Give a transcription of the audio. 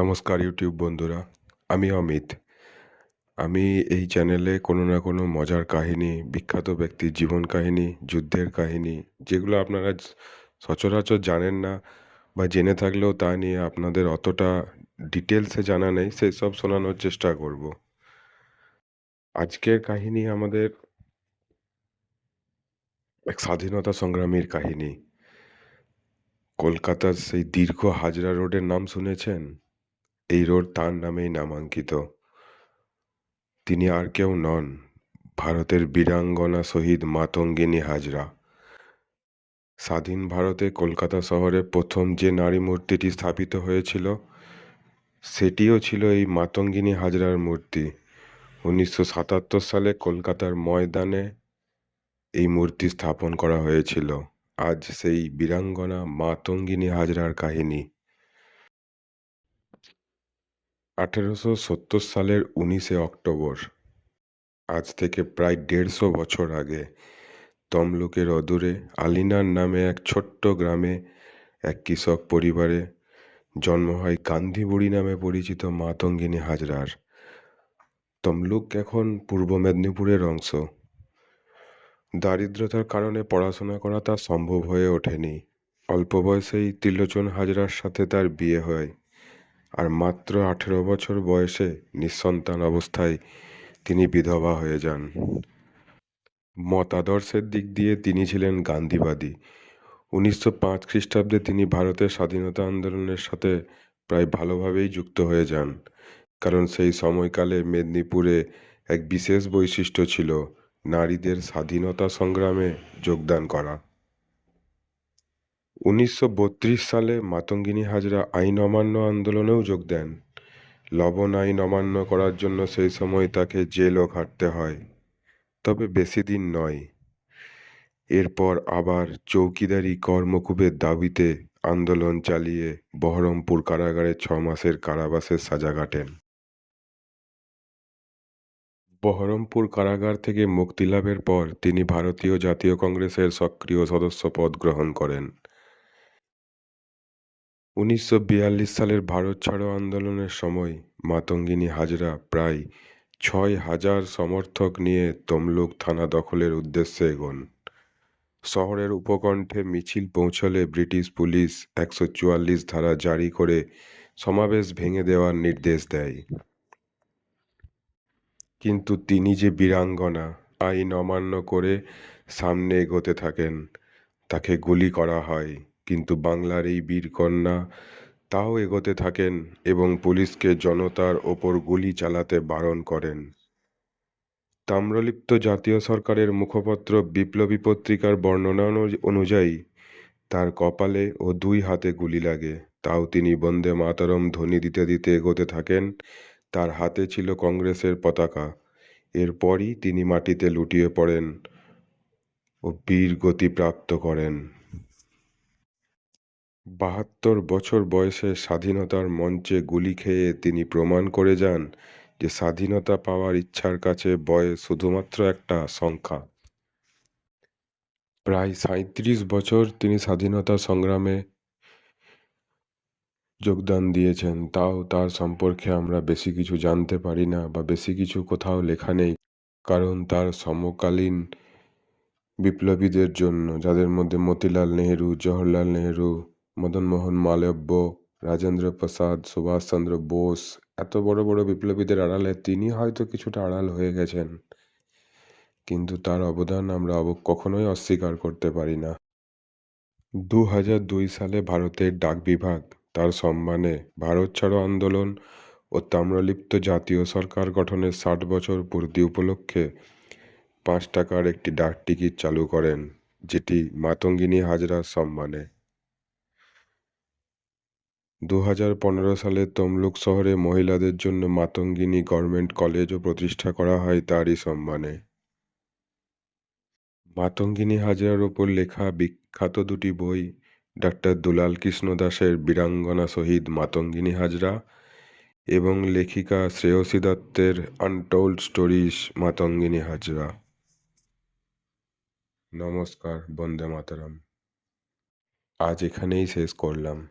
নমস্কার ইউটিউব বন্ধুরা, আমি অমিত। আমি এই চ্যানেলে কোনো না কোনো মজার কাহিনী, বিখ্যাত ব্যক্তির জীবন কাহিনী, যুদ্ধের কাহিনী, যেগুলো আপনারা সচরাচর জানেন না বা জেনে থাকলেও তা নিয়ে আপনাদের অতটা ডিটেলসে জানা নেই, সেই সব শোনানোর চেষ্টা করব। আজকের কাহিনী আমাদের এক স্বাধীনতা সংগ্রামীর কাহিনী। কলকাতার সেই দীর্ঘ হাজরা রোডের নাম শুনেছেন? এই রোড তার নামেই নামাঙ্কিত। তিনি আর কেউ নন, ভারতের বীরাঙ্গনা শহীদ মাতঙ্গিনী হাজরা। স্বাধীন ভারতে কলকাতা শহরে প্রথম যে নারী মূর্তিটি স্থাপিত হয়েছিল, সেটিও ছিল এই মাতঙ্গিনী হাজরার মূর্তি। উনিশশো সাতাত্তর সালে কলকাতার ময়দানে এই মূর্তি স্থাপন করা হয়েছিল। আজ সেই বীরাঙ্গনা মাতঙ্গিনী হাজরার কাহিনী। আঠেরোশো সত্তর সালের উনিশে অক্টোবর। আজ থেকে প্রায় দেড়শো বছর আগে তমলুকের অদূরে আলিনার নামে এক ছোট্ট গ্রামে এক কৃষক পরিবারে জন্ম হয় গান্ধীবুড়ি নামে পরিচিত মাতঙ্গিনী হাজরার। তমলুক এখন পূর্ব মেদিনীপুরের অংশ। দারিদ্রতার কারণে পড়াশোনা করা তার সম্ভব হয়ে ওঠেনি। অল্প বয়সেই ত্রিলোচন হাজরার সাথে তার বিয়ে হয়। আর মাত্র আঠেরো বছর বয়সে নিঃসন্তান অবস্থায় তিনি বিধবা হয়ে যান। মতাদর্শের দিক দিয়ে তিনি ছিলেন গান্ধীবাদী। উনিশশো পাঁচ খ্রিস্টাব্দে তিনি ভারতের স্বাধীনতা আন্দোলনের সাথে প্রায় ভালোভাবেই যুক্ত হয়ে যান, কারণ সেই সময়কালে মেদিনীপুরে এক বিশেষ বৈশিষ্ট্য ছিল নারীদের স্বাধীনতা সংগ্রামে যোগদান করা। উনিশশো বত্রিশ সালে মাতঙ্গিনী হাজরা আইন অমান্য আন্দোলনেও যোগ দেন। লবণ আইন অমান্য করার জন্য সেই সময় তাকে জেলও খাটতে হয়, তবে বেশি দিন নয়। এরপর আবার চৌকিদারি কর্মকুবের দাবিতে আন্দোলন চালিয়ে বহরমপুর কারাগারে ছ মাসের কারাবাসের সাজা কাটেন। বহরমপুর কারাগার থেকে মুক্তি লাভের পর তিনি ভারতীয় জাতীয় কংগ্রেসের সক্রিয় সদস্য পদ গ্রহণ করেন। উনিশশো বিয়াল্লিশ সালের ভারত ছাড়ো আন্দোলনের সময় মাতঙ্গিনী হাজরা প্রায় ছয় হাজার সমর্থক নিয়ে তমলুক থানা দখলের উদ্দেশ্যে এগোন। শহরের উপকণ্ঠে মিছিল পৌঁছলে ব্রিটিশ পুলিশ একশো চুয়াল্লিশ ধারা জারি করে সমাবেশ ভেঙে দেওয়ার নির্দেশ দেয়। কিন্তু তিনি যে বীরাঙ্গনা, আইন অমান্য করে সামনে এগোতে থাকেন, তাকে গুলি করা হয়। কিন্তু বাংলার এই বীরকন্যা তাও এগোতে থাকেন এবং পুলিশকে জনতার ওপর গুলি চালাতে বারণ করেন। তাম্রলিপ্ত জাতীয় সরকারের মুখপত্র বিপ্লবী পত্রিকার বর্ণনা অনু- অনুযায়ী তার কপালে ও দুই হাতে গুলি লাগে। তাও তিনি বন্দে মাতরম, ধ্বনি দিতে দিতে এগোতে থাকেন। তার হাতে ছিল কংগ্রেসের পতাকা। এরপরই তিনি মাটিতে লুটিয়ে পড়েন ও বীর গতি প্রাপ্ত করেন। বাহাত্তর বছর বয়সে স্বাধীনতার মঞ্চে গুলি খেয়ে তিনি প্রমাণ করে যান যে স্বাধীনতা পাওয়ার ইচ্ছার কাছে বয়স শুধুমাত্র একটা সংখ্যা। প্রায় সাঁইত্রিশ বছর তিনি স্বাধীনতা সংগ্রামে যোগদান দিয়েছেন, তাও তার সম্পর্কে আমরা বেশি কিছু জানতে পারি না বা বেশি কিছু কোথাও লেখা নেই, কারণ তার সমকালীন বিপ্লবীদের জন্য, যাদের মধ্যে মতিলাল নেহেরু, জওহরলাল নেহেরু মদনমোহন, মালব্য, রাজেন্দ্র প্রসাদ সুভাষচন্দ্র বোস, এত বড় বড় বিপ্লবীদের আড়ালে তিনি হয়তো কিছুটা আড়াল হয়ে গেছেন। কিন্তু তার অবদান আমরা অব- কখনোই অস্বীকার করতে পারি না। দু হাজার দুই সালে ভারতের ডাক বিভাগ তার সম্মানে ভারত ছাড়ো আন্দোলন ও তাম্রলিপ্ত জাতীয় সরকার গঠনের ষাট বছর পূর্তি উপলক্ষে পাঁচ টাকার একটি ডাক টিকিট চালু করেন, যেটি মাতঙ্গিনী হাজরার সম্মানে। দু হাজার পনেরো সালে তমলুক শহরে মহিলাদের জন্য মাতঙ্গিনী গভর্নমেন্ট কলেজও প্রতিষ্ঠা করা হয় তারই সম্মানে। মাতঙ্গিনী হাজরার ওপর লেখা বিখ্যাত দুটি বই, ডাক্তার দুলাল কৃষ্ণ দাসের বীরাঙ্গনা শহীদ মাতঙ্গিনী হাজরা এবং লেখিকা শ্রেয়সী দত্তের আনটোল্ড স্টোরিজ মাতঙ্গিনী হাজরা। নমস্কার, বন্দে মাতরম। আজ এখানেই শেষ করলাম।